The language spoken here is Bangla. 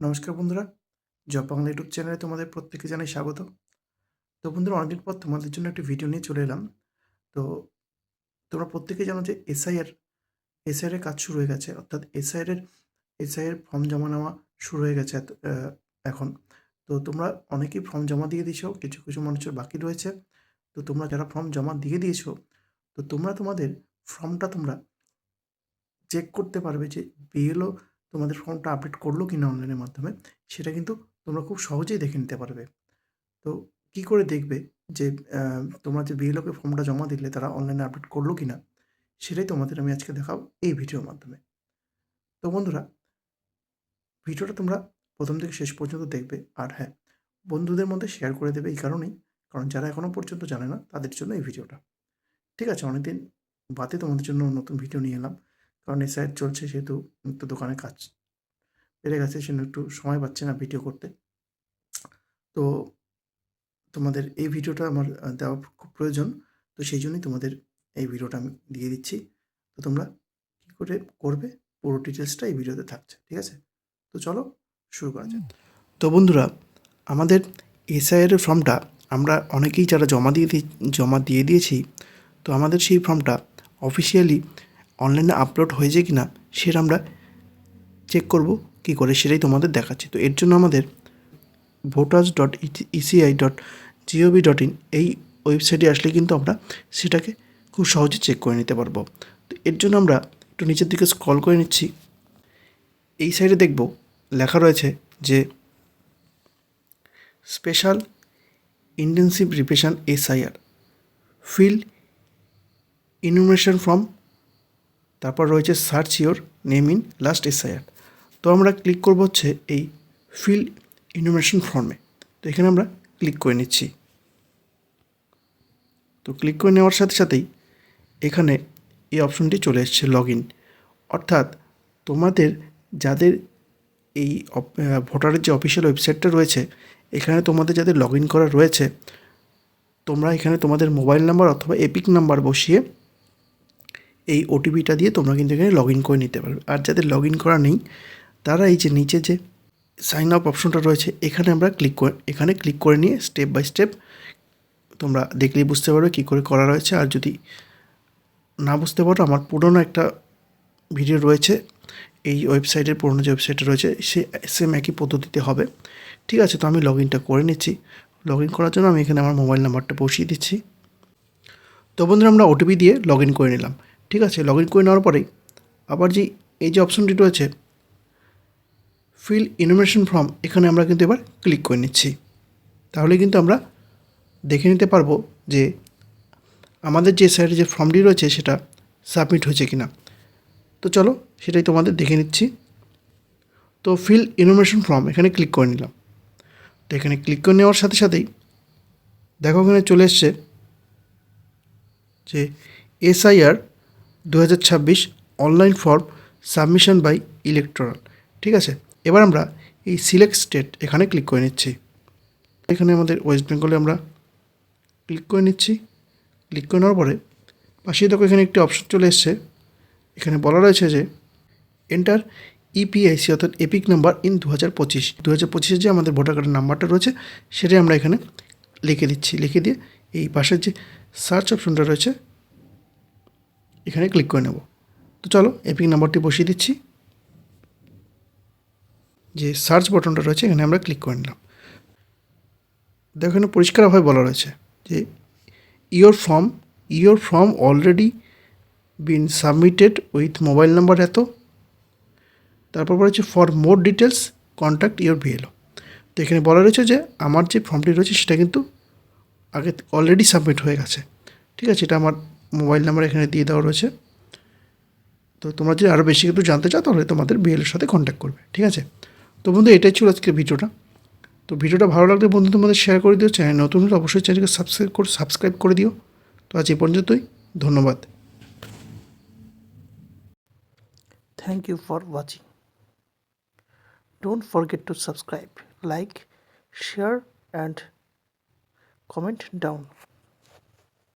নমস্কার বন্ধুরা, জব ইউটিউব চ্যানেলে তোমাদের প্রত্যেকে জানাই স্বাগত। তো বন্ধুরা, অনেকদিন পর তোমাদের জন্য একটি ভিডিও নিয়ে চলে এলাম। তো তোমরা প্রত্যেকে জানো যে এসআইআর এসআইআর এর কাজ শুরু হয়ে গেছে। অর্থাৎ এসআইআর এর, এসআইআর ফর্ম জমা নেওয়া শুরু হয়ে গেছে এখন। তো তোমরা অনেকেই ফর্ম জমা দিয়ে দিয়েছ, কিছু কিছু মানুষের বাকি রয়েছে। তো তোমরা যারা ফর্ম জমা দিয়ে দিয়েছ, তো তোমরা তোমাদের ফর্মটা তোমরা চেক করতে পারবে যে বিএলও তোমাদের ফর্মটা আপডেট করল কি না অনলাইনের মাধ্যমে, সেটা কিন্তু তোমরা খুব সহজেই দেখে নিতে পারবে। তো কি করে দেখবে যে তোমরা যে বিএলওকে ফর্মটা জমা দিলে তারা অনলাইনে আপডেট করল কি না সেটাই তোমাদের আমি আজকে দেখাবো এই ভিডিওর মাধ্যমে। তো বন্ধুরা, ভিডিওটা তোমরা প্রথম থেকে শেষ পর্যন্ত দেখবে। আর হ্যাঁ বন্ধুদের মধ্যে শেয়ার করে দেবে এই কারণেই, কারণ যারা এখনও পর্যন্ত জানে না, তাদের জন্য এই ভিডিওটা। ঠিক আছে, অনেকদিন বাদে তোমাদের জন্য নতুন ভিডিও নিয়ে এলাম। কারণ এই সাইড চলছে সেহেতু একটু দোকানে কাজ বেড়ে গেছে, সেজন্য একটু সময় পাচ্ছে না ভিডিও করতে। তো তোমাদের এই ভিডিওটা আমার দেওয়া খুব প্রয়োজন। তো সেই জন্যই তোমাদের এই ভিডিওটা আমি দিয়ে দিচ্ছি। তো তোমরা কী করে করবে, পুরো ডিটেলসটা এই ভিডিওতে থাকছে, ঠিক আছে? তো চলো শুরু করা যাক। তো বন্ধুরা, আমাদের এসআইআর এর ফর্মটা আমরা অনেকেই যারা জমা দিয়ে জমা দিয়ে দিয়েছি, তো আমাদের সেই ফর্মটা অফিসিয়ালি অনলাইনে আপলোড হয়েছে কি না সেটা আমরা চেক করব, কী করে সেটাই তোমাদের দেখাচ্ছি। তো এর জন্য আমাদের voters dot ECI dot GOV dot in এই ওয়েবসাইটে আসলে কিন্তু আমরা সেটাকে খুব সহজে চেক করে নিতে পারব। তো এর জন্য আমরা একটু নিচের দিকে স্ক্রল করে নিচ্ছি। এই সাইডে দেখব, লেখা রয়েছে যে special intensive revision SIR fill enumeration form তারপর রয়েছে search your name in last SIR তো আমরা ক্লিক করব হচ্ছে এই ফিল ইনোভেশন ফর্মে তো এখানে আমরা ক্লিক করে নিচ্ছি। তো ক্লিক করে নেওয়ার সাথে সাথেই এখানে এই অপশনটি চলে এসেছে লগ ইন অর্থাৎ তোমাদের যাদের এই ভোটারের যে অফিসিয়াল ওয়েবসাইটটা রয়েছে, এখানে তোমাদের যাদের লগ ইন করা রয়েছে, তোমরা এখানে তোমাদের মোবাইল নাম্বার অথবা এপিক নাম্বার বসিয়ে এই ওটিপিটা দিয়ে তোমরা কিন্তু এখানে লগ ইন করে নিতে পারবে। আর যাদের লগ ইন করা নেই, তারা এই যে নিচে যে সাইন আপ অপশনটা রয়েছে, এখানে আমরা ক্লিক করে, এখানে ক্লিক করে নিয়ে স্টেপ বাই স্টেপ তোমরা দেখলেই বুঝতে পারবে কী করে করা রয়েছে। আর যদি না বুঝতে পারো, আমার পুরনো একটা ভিডিও রয়েছে, এই ওয়েবসাইটের পুরনো যে ওয়েবসাইটটা রয়েছে, সে সেম একই পদ্ধতিতে হবে। ঠিক আছে, তো আমি লগ ইনটা করে নিচ্ছি। লগ ইন করার জন্য আমি এখানে আমার মোবাইল নাম্বারটা বসিয়ে দিচ্ছি। তো বন্ধুরা, আমরা ওটিপি দিয়ে লগ ইন করে নিলাম। ঠিক আছে লগ ইন করে নেওয়ার পরেই আবার যে এই যে অপশনটি রয়েছে ফিল ইনোভেশন ফর্ম এখানে আমরা কিন্তু এবার ক্লিক করে নিচ্ছি। তাহলে কিন্তু আমরা দেখে নিতে পারব যে আমাদের যে সাইডে যে ফর্মটি রয়েছে, সেটা সাবমিট হয়েছে কি না তো চলো, সেটাই তোমাদের দেখে নিচ্ছি। তো ফিল ইনোভেশন ফর্ম এখানে ক্লিক করে নিলাম। তো এখানে ক্লিক করে নেওয়ার সাথে সাথেই দেখো এখানে চলে এসছে যে এসআইআর দু হাজার ছাব্বিশ online form submission by electoral ঠিক আছে? এবার আমরা এই সিলেক্ট স্টেট এখানে ক্লিক করে নিচ্ছি। এখানে আমাদের ওয়েস্ট বেঙ্গলে আমরা ক্লিক করে নিচ্ছি। ক্লিক করে নেওয়ার পরে পাশেই দেখো এখানে একটি অপশন চলে এসছে। এখানে বলা রয়েছে যে এন্টার ইপিআইসি অর্থাৎ এপিক নাম্বার ইন দু হাজার পঁচিশ। দু হাজার পঁচিশের যে আমাদের ভোটার কার্ডের নাম্বারটা রয়েছে, সেটাই আমরা এখানে লিখে দিচ্ছি। লিখে দিয়ে এই পাশের যে সার্চ অপশনটা রয়েছে এখানে ক্লিক করে নেব। তো চলো এপিক নাম্বারটি বসিয়ে দিচ্ছি। যে সার্চ বটনটা রয়েছে, এখানে আমরা ক্লিক করে নিলাম। দেখো এখানে পরিষ্কারভাবে বলা রয়েছে যে your form your form already been submitted with mobile number এত। তারপর বলেছে for more details contact your BLO তো এখানে বলা রয়েছে যে আমার যে ফর্মটি রয়েছে, সেটা কিন্তু আগে অলরেডি সাবমিট হয়ে গেছে। ঠিক আছে, এটা আমার মোবাইল নাম্বার এখানে দিয়ে দেওয়া রয়েছে। তো তোমরা যদি আরও বেশি কিছু জানতে চাও, তাহলে তোমাদের বিএলের সাথে কন্ট্যাক্ট করবে, ঠিক আছে? তো বন্ধু, এটাই ছিল আজকের ভিডিওটা। তো ভিডিওটা ভালো লাগলে বন্ধু, তোমাদের শেয়ার করে দিও চ্যানেল নতুন হলে অবশ্যই চ্যানেলকে সাবস্ক্রাইব করে সাবস্ক্রাইব করে দিও। তো আজ এই পর্যন্তই, ধন্যবাদ। Thank you for watching. Don't forget to subscribe like share and comment down.